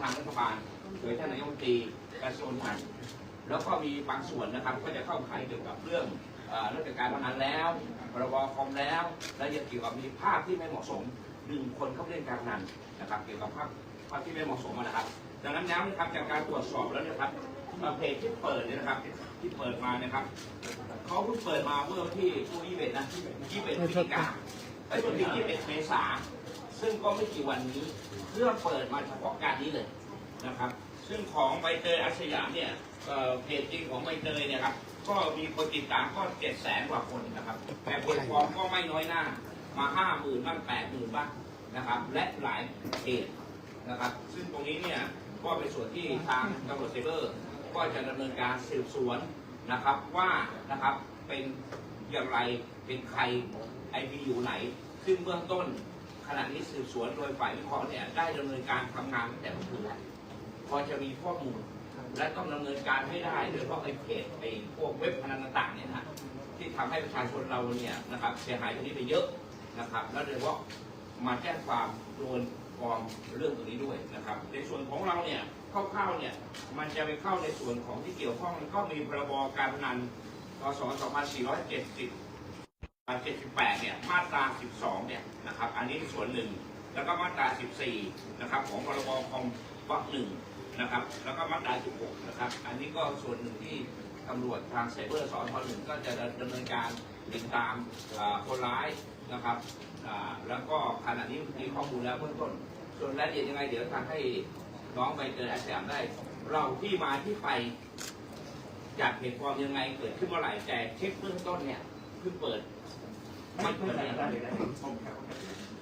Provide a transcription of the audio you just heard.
ทางรัฐบาลโดยท่านนายกรัฐมนตรีกระทรวงการแล้วก็มีบางส่วนนะครับก็จะเข้าข่ายเกี่ยวกับเรื่องเอ่อราชการพนันแล้วพรบคอมแล้ว และยังเกี่ยวกับมีภาพที่ไม่เหมาะสมดึงคนเข้าไปเล่นการพนันนะครับเกี่ยวกับภาพภาพที่ไม่เหมาะสมนะครับ ดังนั้นแล้วนะครับจากการตรวจสอบแล้วนะครับเอ่อเพจที่เปิดเนี่ยนะครับที่เปิดมานะครับเขาเพิ่งเปิดมาเมื่อวันที่ที่ยี่สิบเอ็ดนะยี่สิบเอ็ดพฤศจิกาไอ้ยวันที่ยี่สิบเอ็ดเมษาซึ่งก็ไม่กี่วันนี้เพื่อเปิดมาเฉพาะการนี้เลย นะครับ ซึ่งของใบเตยอาสยามเนี่ยเพจจริงของใบเตยเนี่ยครับก็มีคนติดตามก็เจ็ดแสนกว่าคนนะครับ แต่เพจปลอมก็ไม่น้อยหน้า มาห้าหมื่นบ้างแปดหมื่นบ้างนะครับ และหลายเพจนะครับ ซึ่งตรงนี้เนี่ยก็เป็นส่วนที่ทางตำรวจไซเบอร์ ก็จะดำเนินการสืบสวนนะครับว่านะครับเป็นอย่างไรเป็นใครไอพีอยู่ไหน ซึ่งเบื้องต้นขณะนี้สืบสวนโดยฝ่ายวิเคราะห์เนี่ยได้ดำเนินการทำงานตั้งแต่เมื่อคืนแล้ว พอจะมีข้อมูล และต้องดำเนินการให้ได้โดยเฉพาะไอ้เพจไอ้พวกเว็บพนันต่างๆเนี่ยนะที่ทำให้ประชาชนเราเนี่ยนะครับเสียหายตรงนี้ไปเยอะนะครับ แล้วโดยเฉพาะมาแจ้งความโดนกองเรื่องตรงนี้ด้วยนะครับ ในส่วนของเราเนี่ยคร่าวๆเนี่ยมันจะไปเข้าในส่วนของที่เกี่ยวข้องก็มีพรบการพนันพศ2470 78 เนี่ย มาตรา 12 เนี่ย นะครับ อันนี้ส่วนหนึ่ง แล้วก็มาตรา 14 นะครับ ของพรบคอมวรรคหนึ่ง นะครับ แล้วก็มาตรา16นะครับ อันนี้ก็ส่วนหนึ่งที่ตำรวจทางไซเบอร์สอนทหนึ่งก็จะดำเนินการติดตามคนร้ายนะครับ แล้วก็ขณะนี้มีข้อมูลแล้วเบื้องต้น ส่วนรายละเอียดยังไงเดี๋ยวทางให้น้องไปเจออาสยามได้ เราที่มาที่ไปจากเหตุความยังไงเกิดขึ้นเมื่อไหร่แต่เช็คเบื้องต้นเนี่ยเพิ่งเปิดไม่เปิดอะไรก็จริงๆมันก็มีมานาน